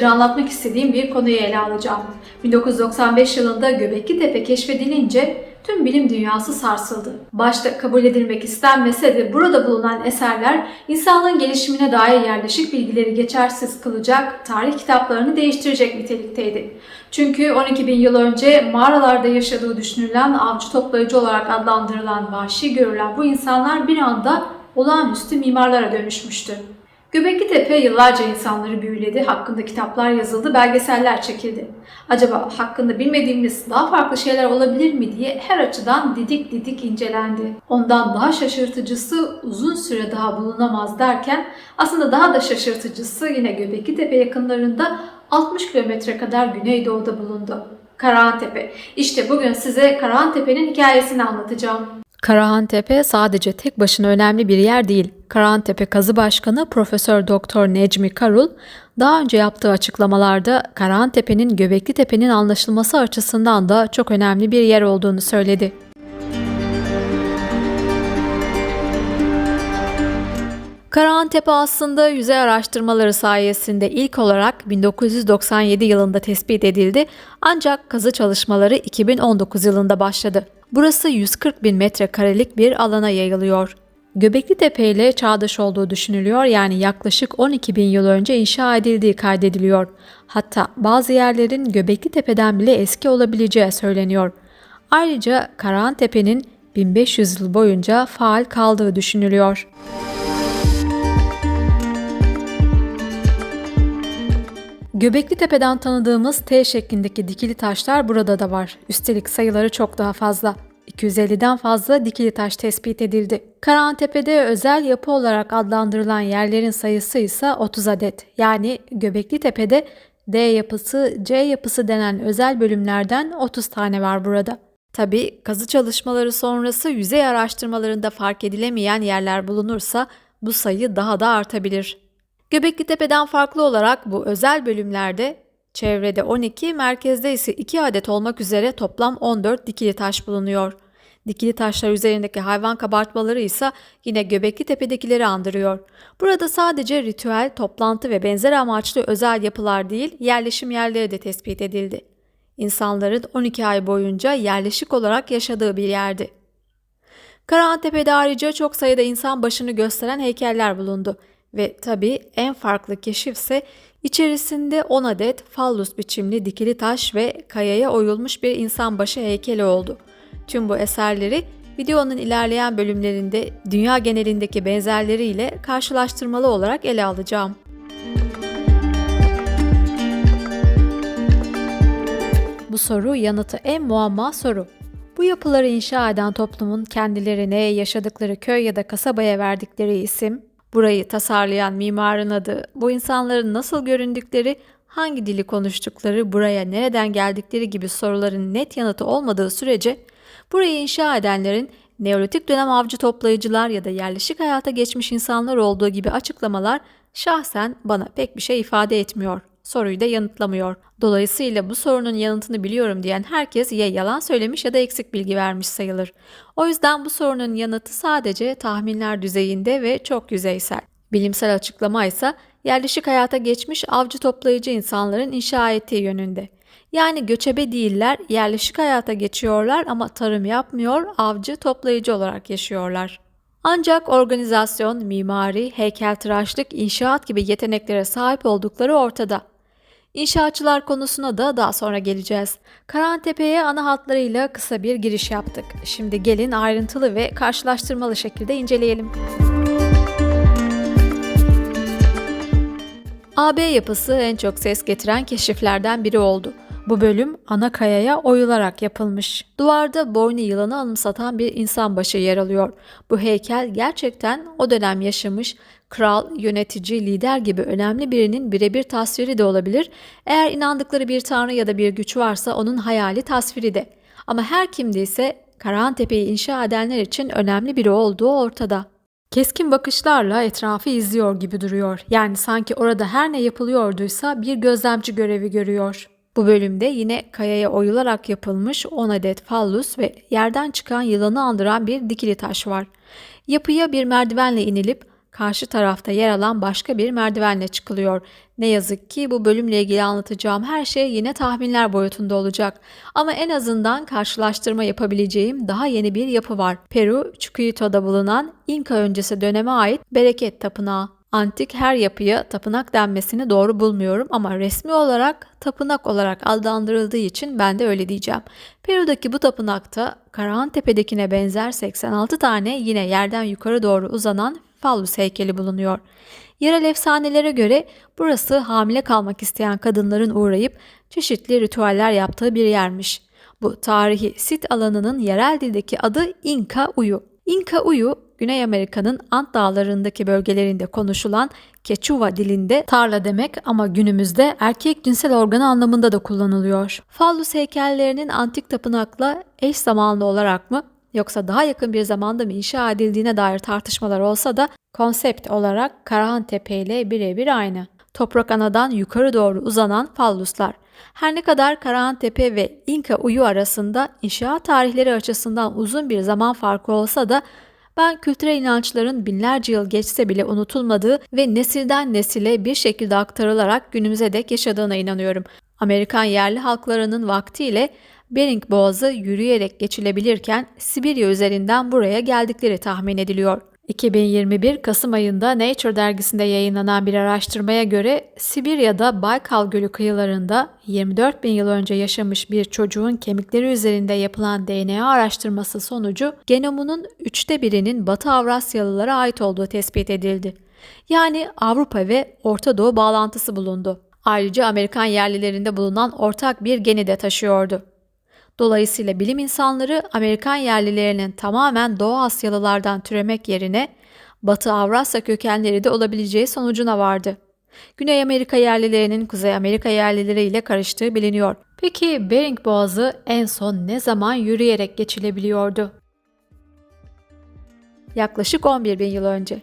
Süredir anlatmak istediğim bir konuyu ele alacağım. 1995 yılında Göbekli Tepe keşfedilince tüm bilim dünyası sarsıldı. Başta kabul edilmek istenmese de burada bulunan eserler insanlığın gelişimine dair yerleşik bilgileri geçersiz kılacak, tarih kitaplarını değiştirecek nitelikteydi. Çünkü 12 bin yıl önce mağaralarda yaşadığı düşünülen avcı toplayıcı olarak adlandırılan vahşi görülen bu insanlar bir anda olağanüstü mimarlara dönüşmüştü. Göbekli Tepe yıllarca insanları büyüledi, hakkında kitaplar yazıldı, belgeseller çekildi. Acaba hakkında bilmediğimiz daha farklı şeyler olabilir mi diye her açıdan didik didik incelendi. Ondan daha şaşırtıcısı uzun süre daha bulunamaz derken aslında daha da şaşırtıcısı yine Göbekli Tepe yakınlarında 60 kilometre kadar güneydoğuda bulundu. Karahantepe. İşte bugün size Karahantepe'nin hikayesini anlatacağım. Karahantepe sadece tek başına önemli bir yer değil. Karahantepe Kazı Başkanı Profesör Doktor Necmi Karul daha önce yaptığı açıklamalarda Karahantepe'nin Göbekli Tepe'nin anlaşılması açısından da çok önemli bir yer olduğunu söyledi. Karahantepe aslında yüzey araştırmaları sayesinde ilk olarak 1997 yılında tespit edildi ancak kazı çalışmaları 2019 yılında başladı. Burası 140 bin metrekarelik bir alana yayılıyor. Göbekli Tepe ile çağdaş olduğu düşünülüyor yani yaklaşık 12 bin yıl önce inşa edildiği kaydediliyor. Hatta bazı yerlerin Göbekli Tepe'den bile eski olabileceği söyleniyor. Ayrıca Karahan Tepe'nin 1500 yıl boyunca faal kaldığı düşünülüyor. Göbekli Tepe'den tanıdığımız T şeklindeki dikili taşlar burada da var. Üstelik sayıları çok daha fazla. 250'den fazla dikili taş tespit edildi. Karahantepe'de özel yapı olarak adlandırılan yerlerin sayısı ise 30 adet. Yani Göbekli Tepe'de D yapısı, C yapısı denen özel bölümlerden 30 tane var burada. Tabi kazı çalışmaları sonrası yüzey araştırmalarında fark edilemeyen yerler bulunursa bu sayı daha da artabilir. Göbekli Tepe'den farklı olarak bu özel bölümlerde çevrede 12, merkezde ise 2 adet olmak üzere toplam 14 dikili taş bulunuyor. Dikili taşlar üzerindeki hayvan kabartmaları ise yine Göbekli Tepe'dekileri andırıyor. Burada sadece ritüel, toplantı ve benzer amaçlı özel yapılar değil, yerleşim yerleri de tespit edildi. İnsanların 12 ay boyunca yerleşik olarak yaşadığı bir yerdi. Karahantepe'de ayrıca çok sayıda insan başını gösteren heykeller bulundu. Ve tabii en farklı keşif ise içerisinde 10 adet fallus biçimli dikili taş ve kayaya oyulmuş bir insan başı heykeli oldu. Tüm bu eserleri videonun ilerleyen bölümlerinde dünya genelindeki benzerleriyle karşılaştırmalı olarak ele alacağım. Bu soru yanıtı en muamma soru. Bu yapıları inşa eden toplumun kendilerine yaşadıkları köy ya da kasabaya verdikleri isim, Burayı tasarlayan mimarın adı, bu insanların nasıl göründükleri, hangi dili konuştukları, buraya nereden geldikleri gibi soruların net yanıtı olmadığı sürece burayı inşa edenlerin Neolitik dönem avcı toplayıcılar ya da yerleşik hayata geçmiş insanlar olduğu gibi açıklamalar şahsen bana pek bir şey ifade etmiyor. Soruyu da yanıtlamıyor. Dolayısıyla bu sorunun yanıtını biliyorum diyen herkes ya yalan söylemiş ya da eksik bilgi vermiş sayılır. O yüzden bu sorunun yanıtı sadece tahminler düzeyinde ve çok yüzeysel. Bilimsel açıklama ise yerleşik hayata geçmiş avcı toplayıcı insanların inşa ettiği yönünde. Yani göçebe değiller, yerleşik hayata geçiyorlar ama tarım yapmıyor, avcı toplayıcı olarak yaşıyorlar. Ancak organizasyon, mimari, heykeltıraşlık, inşaat gibi yeteneklere sahip oldukları ortada. İnşaatçılar konusuna da daha sonra geleceğiz. Karantepe'ye ana hatlarıyla kısa bir giriş yaptık. Şimdi gelin ayrıntılı ve karşılaştırmalı şekilde inceleyelim. AB yapısı en çok ses getiren keşiflerden biri oldu. Bu bölüm ana kayaya oyularak yapılmış. Duvarda boynu yılanı anımsatan bir insan başı yer alıyor. Bu heykel gerçekten o dönem yaşamış kral, yönetici, lider gibi önemli birinin birebir tasviri de olabilir. Eğer inandıkları bir tanrı ya da bir güç varsa onun hayali tasviri de. Ama her kimdiyse Karahantepe'yi inşa edenler için önemli biri olduğu ortada. Keskin bakışlarla etrafı izliyor gibi duruyor. Yani sanki orada her ne yapılıyorduysa bir gözlemci görevi görüyor. Bu bölümde yine kayaya oyularak yapılmış 10 adet fallus ve yerden çıkan yılanı andıran bir dikili taş var. Yapıya bir merdivenle inilip karşı tarafta yer alan başka bir merdivenle çıkılıyor. Ne yazık ki bu bölümle ilgili anlatacağım her şey yine tahminler boyutunda olacak. Ama en azından karşılaştırma yapabileceğim daha yeni bir yapı var. Peru, Chucuito'da bulunan İnka öncesi döneme ait Bereket Tapınağı. Antik her yapıya tapınak denmesini doğru bulmuyorum ama resmi olarak tapınak olarak adlandırıldığı için ben de öyle diyeceğim. Peru'daki bu tapınakta Karahan Tepe'dekine benzer 86 tane yine yerden yukarı doğru uzanan fallus heykeli bulunuyor. Yerel efsanelere göre burası hamile kalmak isteyen kadınların uğrayıp çeşitli ritüeller yaptığı bir yermiş. Bu tarihi sit alanının yerel dildeki adı Inca Uyu. Inca Uyu, Güney Amerika'nın Ant Dağları'ndaki bölgelerinde konuşulan Quechua dilinde tarla demek ama günümüzde erkek cinsel organı anlamında da kullanılıyor. Fallus heykellerinin antik tapınakla eş zamanlı olarak mı yoksa daha yakın bir zamanda mı inşa edildiğine dair tartışmalar olsa da konsept olarak Karahan Tepe ile birebir aynı. Toprak anadan yukarı doğru uzanan falluslar. Her ne kadar Karahan Tepe ve İnka Uyu arasında inşaat tarihleri açısından uzun bir zaman farkı olsa da ben kültürel inançların binlerce yıl geçse bile unutulmadığı ve nesilden nesile bir şekilde aktarılarak günümüze dek yaşadığına inanıyorum. Amerikan yerli halklarının vaktiyle Bering Boğazı yürüyerek geçilebilirken Sibirya üzerinden buraya geldikleri tahmin ediliyor. 2021 Kasım ayında Nature dergisinde yayınlanan bir araştırmaya göre Sibirya'da Baykal Gölü kıyılarında 24 bin yıl önce yaşamış bir çocuğun kemikleri üzerinde yapılan DNA araştırması sonucu genomunun üçte birinin Batı Avrasyalılara ait olduğu tespit edildi. Yani Avrupa ve Orta Doğu bağlantısı bulundu. Ayrıca Amerikan yerlilerinde bulunan ortak bir geni de taşıyordu. Dolayısıyla bilim insanları Amerikan yerlilerinin tamamen Doğu Asyalılardan türemek yerine Batı Avrasya kökenleri de olabileceği sonucuna vardı. Güney Amerika yerlilerinin Kuzey Amerika yerlileri ile karıştığı biliniyor. Peki Bering Boğazı en son ne zaman yürüyerek geçilebiliyordu? Yaklaşık 11 bin yıl önce.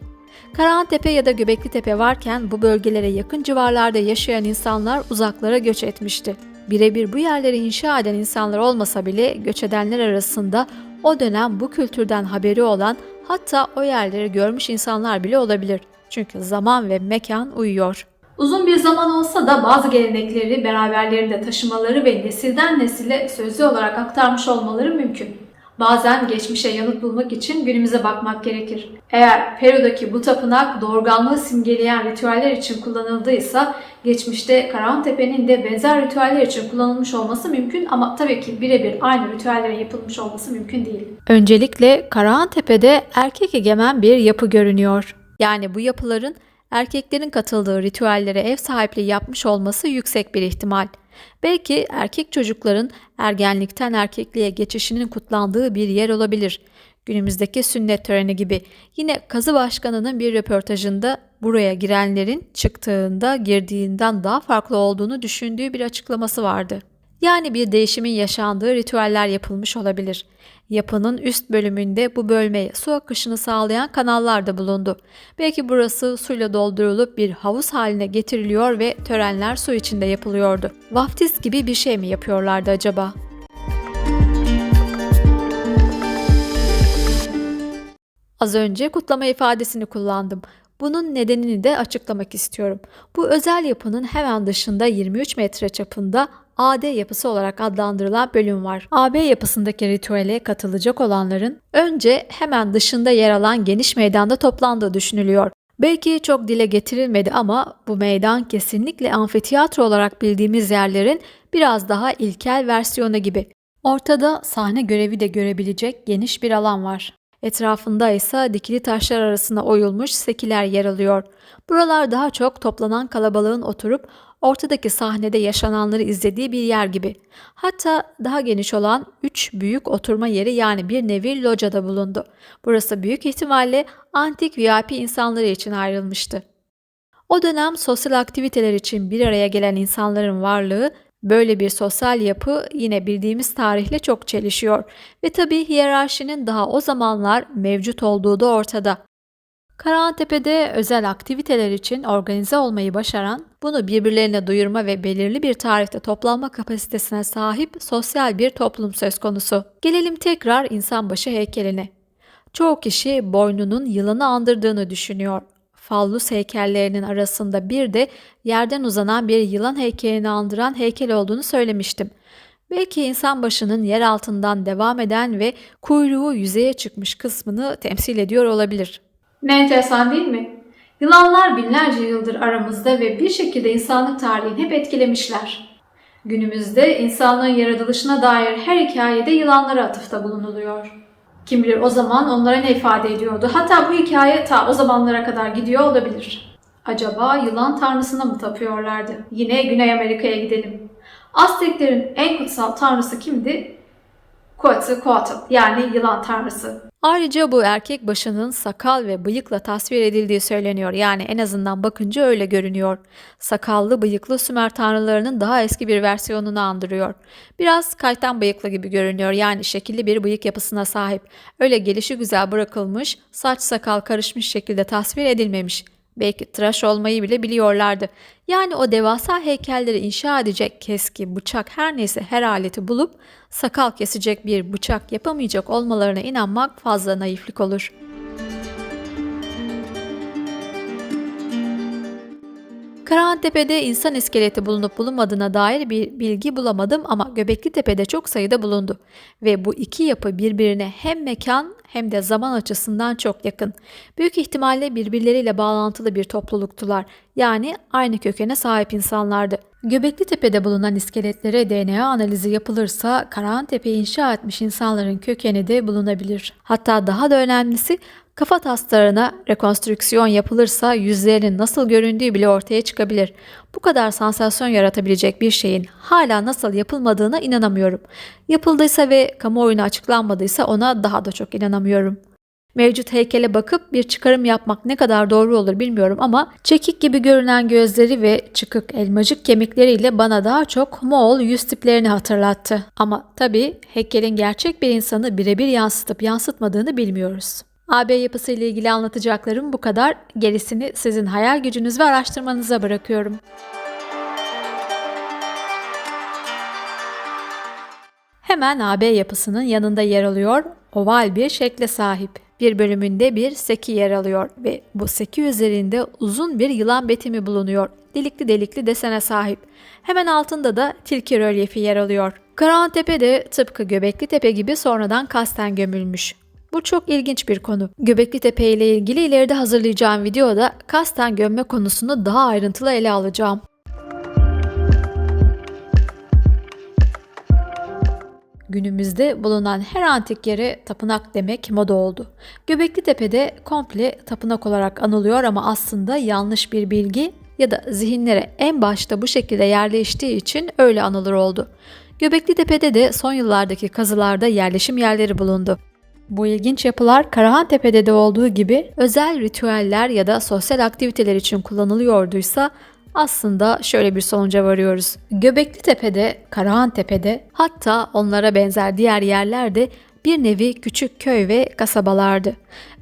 Karahantepe ya da Göbekli Tepe varken bu bölgelere yakın civarlarda yaşayan insanlar uzaklara göç etmişti. Birebir bu yerleri inşa eden insanlar olmasa bile göç edenler arasında o dönem bu kültürden haberi olan hatta o yerleri görmüş insanlar bile olabilir. Çünkü zaman ve mekan uyuyor. Uzun bir zaman olsa da bazı gelenekleri beraberlerinde taşımaları ve nesilden nesile sözlü olarak aktarmış olmaları mümkün. Bazen geçmişe yanıt bulmak için günümüze bakmak gerekir. Eğer Peru'daki bu tapınak doğurganlığı simgeleyen ritüeller için kullanıldıysa geçmişte Karahantepe'nin de benzer ritüeller için kullanılmış olması mümkün ama tabii ki birebir aynı ritüellerin yapılmış olması mümkün değil. Öncelikle Karahantepe'de erkek egemen bir yapı görünüyor. Yani bu yapıların erkeklerin katıldığı ritüellere ev sahipliği yapmış olması yüksek bir ihtimal. Belki erkek çocukların ergenlikten erkekliğe geçişinin kutlandığı bir yer olabilir. Günümüzdeki sünnet töreni gibi. Yine kazı başkanının bir röportajında buraya girenlerin çıktığında girdiğinden daha farklı olduğunu düşündüğü bir açıklaması vardı. Yani bir değişimin yaşandığı ritüeller yapılmış olabilir. Yapının üst bölümünde bu bölmeye su akışını sağlayan kanallar da bulundu. Belki burası suyla doldurulup bir havuz haline getiriliyor ve törenler su içinde yapılıyordu. Vaftiz gibi bir şey mi yapıyorlardı acaba? Az önce kutlama ifadesini kullandım. Bunun nedenini de açıklamak istiyorum. Bu özel yapının hemen dışında 23 metre çapında AD yapısı olarak adlandırılan bölüm var. AB yapısındaki ritüele katılacak olanların önce hemen dışında yer alan geniş meydanda toplandığı düşünülüyor. Belki çok dile getirilmedi ama bu meydan kesinlikle amfiteyatro olarak bildiğimiz yerlerin biraz daha ilkel versiyonu gibi. Ortada sahne görevi de görebilecek geniş bir alan var. Etrafında ise dikili taşlar arasında oyulmuş sekiler yer alıyor. Buralar daha çok toplanan kalabalığın oturup ortadaki sahnede yaşananları izlediği bir yer gibi. Hatta daha geniş olan 3 büyük oturma yeri yani bir nevi locada bulundu. Burası büyük ihtimalle antik VIP insanları için ayrılmıştı. O dönem sosyal aktiviteler için bir araya gelen insanların varlığı Böyle bir sosyal yapı yine bildiğimiz tarihle çok çelişiyor ve tabii hiyerarşinin daha o zamanlar mevcut olduğu da ortada. Karahantepe'de özel aktiviteler için organize olmayı başaran, bunu birbirlerine duyurma ve belirli bir tarihte toplanma kapasitesine sahip sosyal bir toplum söz konusu. Gelelim tekrar insan başı heykeline. Çoğu kişi boynunun yılanı andırdığını düşünüyor fallus heykellerinin arasında bir de yerden uzanan bir yılan heykelini andıran heykel olduğunu söylemiştim. Belki insan başının yer altından devam eden ve kuyruğu yüzeye çıkmış kısmını temsil ediyor olabilir. Ne enteresan değil mi? Yılanlar binlerce yıldır aramızda ve bir şekilde insanlık tarihini hep etkilemişler. Günümüzde insanlığın yaratılışına dair her hikayede yılanlara atıfta bulunuluyor. Kim bilir o zaman onlara ne ifade ediyordu? Hatta bu hikaye ta o zamanlara kadar gidiyor olabilir. Acaba yılan tanrısına mı tapıyorlardı? Yine Güney Amerika'ya gidelim. Azteklerin en kutsal tanrısı kimdi? Quetzalcoatl yani yılan tanrısı. Ayrıca bu erkek başının sakal ve bıyıkla tasvir edildiği söyleniyor. Yani en azından bakınca öyle görünüyor. Sakallı bıyıklı Sümer tanrılarının daha eski bir versiyonunu andırıyor. Biraz kaytan bıyıklı gibi görünüyor. Yani şekilli bir bıyık yapısına sahip. Öyle gelişi güzel bırakılmış, saç sakal karışmış şekilde tasvir edilmemiş. Belki tıraş olmayı bile biliyorlardı. Yani o devasa heykelleri inşa edecek keski, bıçak her neyse her aleti bulup sakal kesecek bir bıçak yapamayacak olmalarına inanmak fazla naiflik olur. Karahantepe'de insan iskeleti bulunup bulunmadığına dair bir bilgi bulamadım ama Göbekli Tepe'de çok sayıda bulundu. Ve bu iki yapı birbirine hem mekan hem de zaman açısından çok yakın. Büyük ihtimalle birbirleriyle bağlantılı bir topluluktular. Yani aynı kökene sahip insanlardı. Göbekli Tepe'de bulunan iskeletlere DNA analizi yapılırsa Karahantepe'yi inşa etmiş insanların kökeni de bulunabilir. Hatta daha da önemlisi Kafa taslarına rekonstrüksiyon yapılırsa yüzlerinin nasıl göründüğü bile ortaya çıkabilir. Bu kadar sansasyon yaratabilecek bir şeyin hala nasıl yapılmadığına inanamıyorum. Yapıldıysa ve kamuoyuna açıklanmadıysa ona daha da çok inanamıyorum. Mevcut heykele bakıp bir çıkarım yapmak ne kadar doğru olur bilmiyorum ama çekik gibi görünen gözleri ve çıkık elmacık kemikleriyle bana daha çok Moğol yüz tiplerini hatırlattı. Ama tabii heykelin gerçek bir insanı birebir yansıtıp yansıtmadığını bilmiyoruz. AB yapısı ile ilgili anlatacaklarım bu kadar. Gerisini sizin hayal gücünüz ve araştırmanıza bırakıyorum. Hemen AB yapısının yanında yer alıyor, oval bir şekle sahip. Bir bölümünde bir seki yer alıyor ve bu seki üzerinde uzun bir yılan betimi bulunuyor. Delikli delikli desene sahip. Hemen altında da tilki rölyefi yer alıyor. Karahantepe de tıpkı Göbekli Tepe gibi sonradan kasten gömülmüş. Bu çok ilginç bir konu. Göbekli Tepe ile ilgili ileride hazırlayacağım videoda kasten gömme konusunu daha ayrıntılı ele alacağım. Günümüzde bulunan her antik yere tapınak demek moda oldu. Göbekli Tepe'de komple tapınak olarak anılıyor ama aslında yanlış bir bilgi ya da zihinlere en başta bu şekilde yerleştiği için öyle anılır oldu. Göbekli Tepe'de de son yıllardaki kazılarda yerleşim yerleri bulundu. Bu ilginç yapılar Karahantepe'de de olduğu gibi özel ritüeller ya da sosyal aktiviteler için kullanılıyorduysa aslında şöyle bir sonuca varıyoruz. Göbekli Tepe'de, Karahantepe'de hatta onlara benzer diğer yerlerde bir nevi küçük köy ve kasabalardı.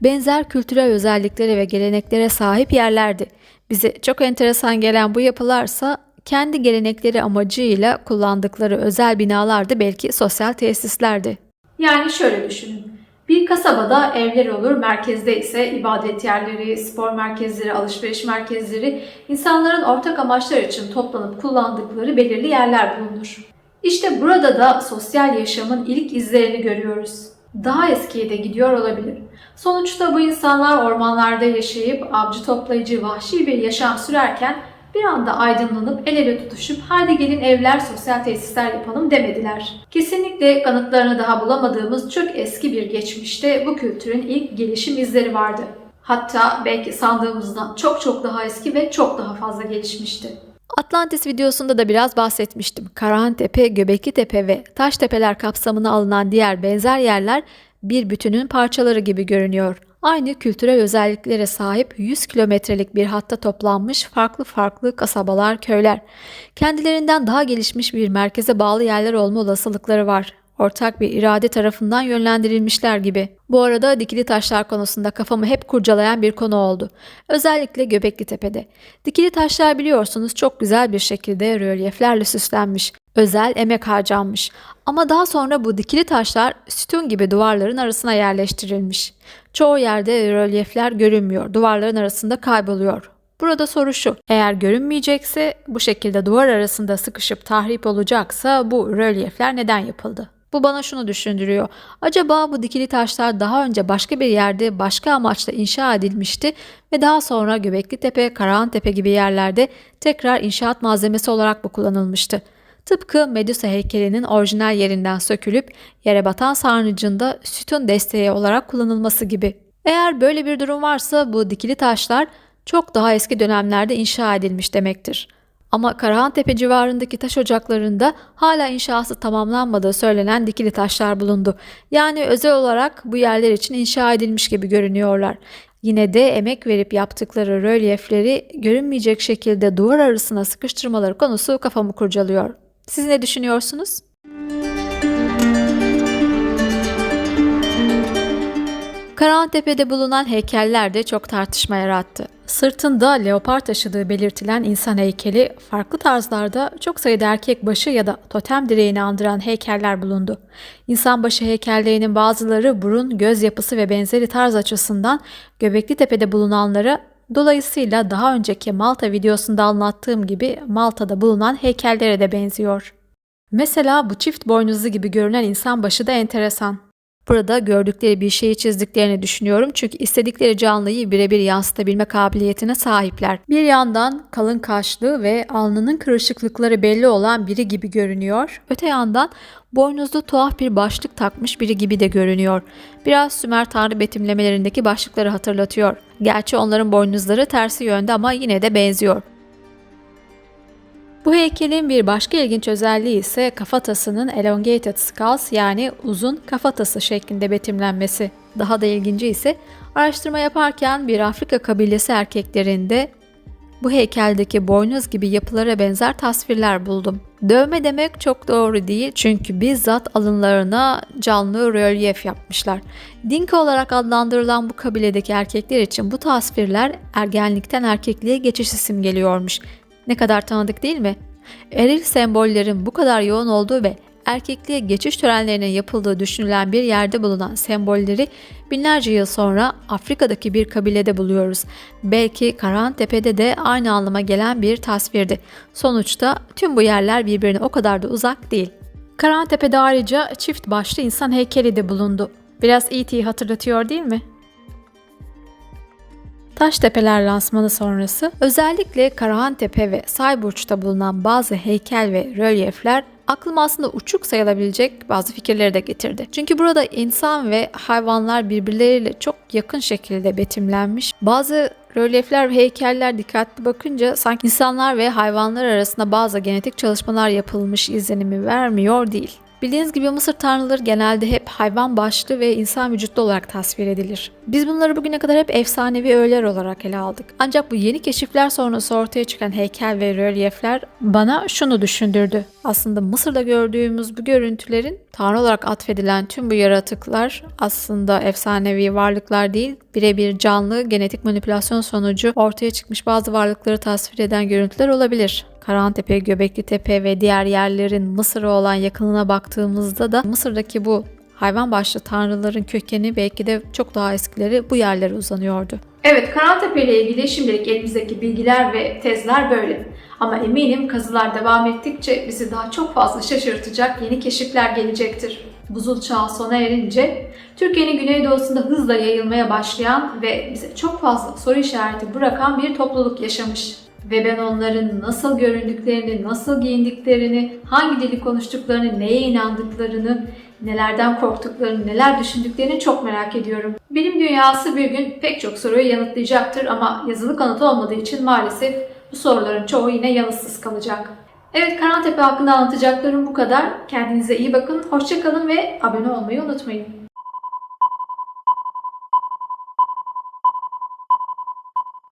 Benzer kültürel özelliklere ve geleneklere sahip yerlerdi. Bize çok enteresan gelen bu yapılarsa kendi gelenekleri amacıyla kullandıkları özel binalardı belki sosyal tesislerdi. Yani şöyle düşünün. Bir kasabada evler olur, merkezde ise ibadet yerleri, spor merkezleri, alışveriş merkezleri, insanların ortak amaçlar için toplanıp kullandıkları belirli yerler bulunur. İşte burada da sosyal yaşamın ilk izlerini görüyoruz. Daha eskiye de gidiyor olabilir. Sonuçta bu insanlar ormanlarda yaşayıp avcı toplayıcı vahşi bir yaşam sürerken bir anda aydınlanıp el ele tutuşup haydi gelin evler sosyal tesisler yapalım demediler. Kesinlikle kanıtlarını daha bulamadığımız çok eski bir geçmişte bu kültürün ilk gelişim izleri vardı. Hatta belki sandığımızdan çok çok daha eski ve çok daha fazla gelişmişti. Atlantis videosunda da biraz bahsetmiştim. Karahantepe, Göbekli Tepe ve Taştepeler kapsamına alınan diğer benzer yerler bir bütünün parçaları gibi görünüyor. Aynı kültürel özelliklere sahip 100 kilometrelik bir hatta toplanmış farklı farklı kasabalar, köyler. Kendilerinden daha gelişmiş bir merkeze bağlı yerler olma olasılıkları var. Ortak bir irade tarafından yönlendirilmişler gibi. Bu arada dikili taşlar konusunda kafamı hep kurcalayan bir konu oldu. Özellikle Göbekli Tepe'de. Dikili taşlar biliyorsunuz çok güzel bir şekilde rölyeflerle süslenmiş. Özel emek harcanmış. Ama daha sonra bu dikili taşlar sütun gibi duvarların arasına yerleştirilmiş. Çoğu yerde rölyefler görünmüyor, duvarların arasında kayboluyor. Burada soru şu, eğer görünmeyecekse, bu şekilde duvar arasında sıkışıp tahrip olacaksa bu rölyefler neden yapıldı? Bu bana şunu düşündürüyor. Acaba bu dikili taşlar daha önce başka bir yerde başka amaçla inşa edilmişti ve daha sonra Göbekli Tepe, Karahantepe gibi yerlerde tekrar inşaat malzemesi olarak mı kullanılmıştı? Tıpkı Medusa heykelinin orijinal yerinden sökülüp yere batan sarnıcında sütun desteği olarak kullanılması gibi. Eğer böyle bir durum varsa bu dikili taşlar çok daha eski dönemlerde inşa edilmiş demektir. Ama Karahantepe civarındaki taş ocaklarında hala inşası tamamlanmadığı söylenen dikili taşlar bulundu. Yani özel olarak bu yerler için inşa edilmiş gibi görünüyorlar. Yine de emek verip yaptıkları rölyefleri görünmeyecek şekilde duvar arasına sıkıştırmaları konusu kafamı kurcalıyor. Siz ne düşünüyorsunuz? Karahantepe'de bulunan heykeller de çok tartışma yarattı. Sırtında leopar taşıdığı belirtilen insan heykeli farklı tarzlarda çok sayıda erkek başı ya da totem direğini andıran heykeller bulundu. İnsan başı heykellerinin bazıları burun, göz yapısı ve benzeri tarz açısından Göbekli Tepe'de bulunanlara dolayısıyla daha önceki Malta videosunda anlattığım gibi Malta'da bulunan heykellere de benziyor. Mesela bu çift boynuzlu gibi görünen insan başı da enteresan. Burada gördükleri bir şeyi çizdiklerini düşünüyorum çünkü istedikleri canlıyı birebir yansıtabilme kabiliyetine sahipler. Bir yandan kalın kaşlı ve alnının kırışıklıkları belli olan biri gibi görünüyor. Öte yandan boynuzlu tuhaf bir başlık takmış biri gibi de görünüyor. Biraz Sümer tanrı betimlemelerindeki başlıkları hatırlatıyor. Gerçi onların boynuzları tersi yönde ama yine de benziyor. Bu heykelin bir başka ilginç özelliği ise kafatasının elongated skulls yani uzun kafatası şeklinde betimlenmesi. Daha da ilginci ise araştırma yaparken bir Afrika kabilesi erkeklerinde bu heykeldeki boynuz gibi yapılara benzer tasvirler buldum. Dövme demek çok doğru değil çünkü bizzat alınlarına canlı rölyef yapmışlar. Dinka olarak adlandırılan bu kabiledeki erkekler için bu tasvirler ergenlikten erkekliğe geçiş simgeliyormuş. Ne kadar tanıdık değil mi? Eril sembollerin bu kadar yoğun olduğu ve erkekliğe geçiş törenlerinin yapıldığı düşünülen bir yerde bulunan sembolleri binlerce yıl sonra Afrika'daki bir kabilede buluyoruz. Belki Karahantepe'de de aynı anlama gelen bir tasvirdi. Sonuçta tüm bu yerler birbirine o kadar da uzak değil. Karahantepe'de ayrıca çift başlı insan heykeli de bulundu. Biraz E.T.'yi hatırlatıyor değil mi? Taştepeler lansmanı sonrası özellikle Karahantepe ve Sayburç'ta bulunan bazı heykel ve rölyefler aklıma aslında uçuk sayılabilecek bazı fikirleri de getirdi. Çünkü burada insan ve hayvanlar birbirleriyle çok yakın şekilde betimlenmiş. Bazı rölyefler ve heykeller dikkatli bakınca sanki insanlar ve hayvanlar arasında bazı genetik çalışmalar yapılmış izlenimi vermiyor değil. Bildiğiniz gibi Mısır tanrıları genelde hep hayvan başlı ve insan vücutlu olarak tasvir edilir. Biz bunları bugüne kadar hep efsanevi öğeler olarak ele aldık. Ancak bu yeni keşifler sonrası ortaya çıkan heykel ve rölyefler bana şunu düşündürdü. Aslında Mısır'da gördüğümüz bu görüntülerin tanrı olarak atfedilen tüm bu yaratıklar aslında efsanevi varlıklar değil, birebir canlı genetik manipülasyon sonucu ortaya çıkmış bazı varlıkları tasvir eden görüntüler olabilir. Karahantepe, Göbekli Tepe ve diğer yerlerin Mısır'a olan yakınına baktığımızda da Mısır'daki bu hayvan başlı tanrıların kökeni belki de çok daha eskileri bu yerlere uzanıyordu. Evet, Karahantepe ile ilgili şimdilik elimizdeki bilgiler ve tezler böyle. Ama eminim kazılar devam ettikçe bizi daha çok fazla şaşırtacak yeni keşifler gelecektir. Buzul çağı sona erince Türkiye'nin güneydoğusunda hızla yayılmaya başlayan ve bize çok fazla soru işareti bırakan bir topluluk yaşamış. Ve ben onların nasıl göründüklerini, nasıl giyindiklerini, hangi dili konuştuklarını, neye inandıklarını, nelerden korktuklarını, neler düşündüklerini çok merak ediyorum. Bilim dünyası bir gün pek çok soruyu yanıtlayacaktır ama yazılı kanıt olmadığı için maalesef bu soruların çoğu yine yanıtsız kalacak. Evet Karantepe hakkında anlatacaklarım bu kadar. Kendinize iyi bakın, hoşçakalın ve abone olmayı unutmayın.